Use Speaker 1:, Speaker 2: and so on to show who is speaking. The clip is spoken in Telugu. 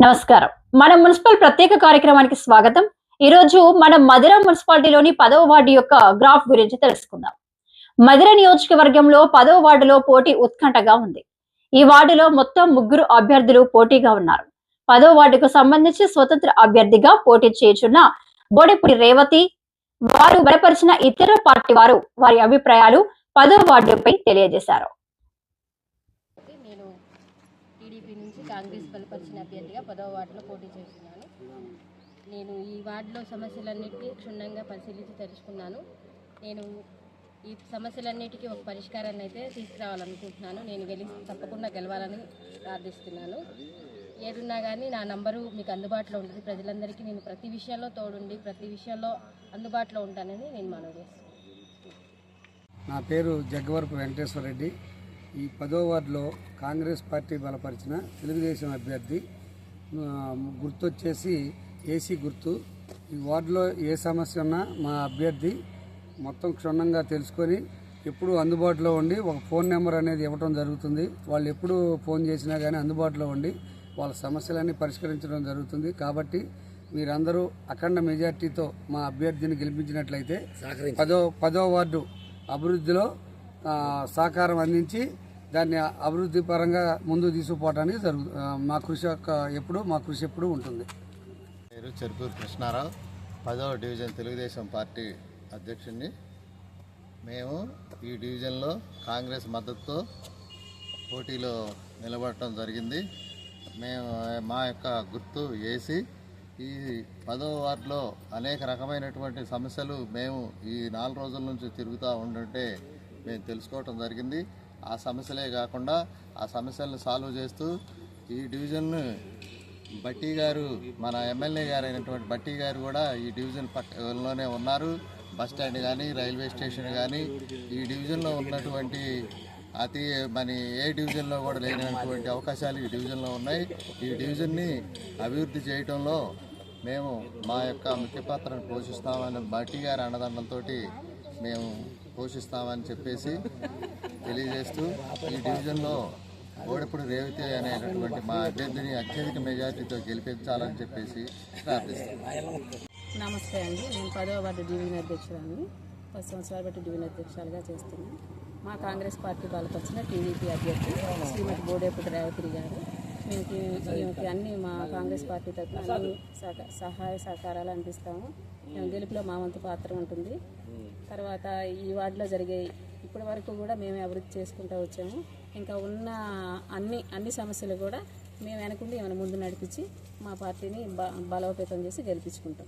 Speaker 1: నమస్కారం. మన మున్సిపల్ ప్రత్యేక కార్యక్రమానికి స్వాగతం. ఈ రోజు మనం మధిర మున్సిపాలిటీలోని పదవ వార్డు యొక్క గ్రాఫ్ గురించి తెలుసుకుందాం. మధుర నియోజకవర్గంలో పదవ వార్డులో పోటీ ఉత్కంఠగా ఉంది. ఈ వార్డులో మొత్తం ముగ్గురు అభ్యర్థులు పోటీగా ఉన్నారు. పదవ వార్డుకు సంబంధించి స్వతంత్ర అభ్యర్థిగా పోటీ చేయుచున్న బోడెపూడి రేవతి వారు బలపరిచిన ఇతర పార్టీ వారు వారి అభిప్రాయాలు పదవ వార్డుపై తెలియజేశారు
Speaker 2: కాబట్టి నేను టీడీపీ నుంచి కాంగ్రెస్ బలపరిచిన అభ్యర్థిగా పదవ వార్డులో పోటీ చేస్తున్నాను. నేను ఈ వార్డులో సమస్యలన్నిటికీ క్షుణ్ణంగా పరిశీలించి తెలుసుకున్నాను. నేను ఈ సమస్యలన్నిటికీ ఒక పరిష్కారాన్ని అయితే తీసుకురావాలనుకుంటున్నాను. నేను గెలి తప్పకుండా గెలవాలని ప్రార్థిస్తున్నాను. ఏదున్నా కానీ నా నంబరు మీకు అందుబాటులో ఉంటుంది. ప్రజలందరికీ నేను ప్రతి విషయంలో తోడుండి ప్రతి విషయంలో అందుబాటులో ఉంటానని నేను మనవి చేస్తున్నాను.
Speaker 3: నా పేరు జగ్గవరపు వెంకటేశ్వర రెడ్డి. ఈ పదో వార్డులో కాంగ్రెస్ పార్టీ బలపరిచిన తెలుగుదేశం అభ్యర్థి ఆ, గుర్తు వచ్చేసి ఏసీ గుర్తు. ఈ వార్డులో ఏ సమస్య ఉన్నా మా అభ్యర్థి మొత్తం క్షుణ్ణంగా తెలుసుకొని ఎప్పుడు అందుబాటులో ఉండి ఒక ఫోన్ నెంబర్ అనేది ఇవ్వడం జరుగుతుంది. వాళ్ళు ఎప్పుడు ఫోన్ చేసినా కానీ అందుబాటులో ఉండి వాళ్ళ సమస్యలన్నీ పరిష్కరించడం జరుగుతుంది. కాబట్టి మీరందరూ అఖండ మెజార్టీతో మా అభ్యర్థిని గెలిపించినట్లయితే పదో పదో వార్డు అభివృద్ధిలో సహకారం అందించి దాన్ని అభివృద్ధి పరంగా ముందు తీసుకుపోవడానికి జరుగు మా కృషి యొక్క ఎప్పుడు మా కృషి ఎప్పుడు ఉంటుంది.
Speaker 4: పేరు చెరుకూరు కృష్ణారావు. పదవ డివిజన్ తెలుగుదేశం పార్టీ అధ్యక్షుడిని మేము ఈ డివిజన్లో కాంగ్రెస్ మద్దతుతో పోటీలో నిలబడటం జరిగింది. మేము మా యొక్క గుర్తు ఏసీ. ఈ పదవ వార్డులో అనేక రకమైనటువంటి సమస్యలు మేము ఈ నాలుగు రోజుల నుంచి తిరుగుతూ ఉంటుంటే మేము తెలుసుకోవటం జరిగింది. ఆ సమస్యలే కాకుండా ఆ సమస్యలను సాల్వ్ చేస్తూ ఈ డివిజన్ను బట్టి గారు మన ఎమ్మెల్యే గారు అయినటువంటి బట్టి గారు కూడా ఈ డివిజన్ పక్కలోనే ఉన్నారు. బస్ స్టాండ్ కానీ రైల్వే స్టేషన్ కానీ ఈ డివిజన్లో ఉన్నటువంటి అతి మన ఏ డివిజన్లో కూడా లేనటువంటి అవకాశాలు ఈ డివిజన్లో ఉన్నాయి. ఈ డివిజన్ని అభివృద్ధి చేయటంలో మేము మా యొక్క ముఖ్య పాత్రను పోషిస్తామని బట్టి గారి అన్నదండంతో మేము పోషిస్తామని చెప్పేసి తెలియజేస్తూ ఈ డివిజన్లో ఓడప్పుడు రేవతి అనేటటువంటి మా అభ్యర్థిని అత్యధిక మెజార్టీతో గెలిపించాలని చెప్పేసి ప్రార్థిస్తాం
Speaker 5: నమస్తే అండి. నేను పదవ వార్డు డివిజన్ అధ్యక్షురాన్ని పది సంవత్సరాలు బట్టి డివిజన్ అధ్యక్షురాలుగా చేస్తున్నాను మా కాంగ్రెస్ పార్టీ బలపరిచిన టీడీపీ అభ్యర్థి శ్రీమతి బోడేపూడి రేవతి గారు. మీకు ఈమెకి అన్ని మా కాంగ్రెస్ పార్టీ తరఫున అన్ని సహాయ సహకారాలు అందిస్తాము. మేము గెలుపులో మా వంతు పాత్ర ఉంటుంది. తర్వాత ఈ వార్డులో జరిగే ఇప్పటి వరకు కూడా మేమే అభివృద్ధి చేసుకుంటూ వచ్చాము. ఇంకా ఉన్న అన్ని అన్ని సమస్యలు కూడా మేము వెనకుండి ఏమైనా ముందు నడిపించి మా పార్టీని బ బలోపేతం చేసి గెలిపించుకుంటాం.